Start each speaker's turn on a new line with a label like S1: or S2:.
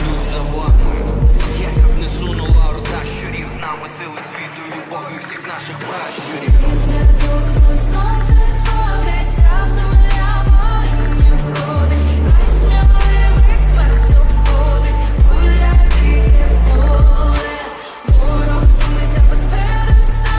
S1: йдуть за вами, яка б не сунула рода щурів, нами сили світу, любов і всіх наших пращурів.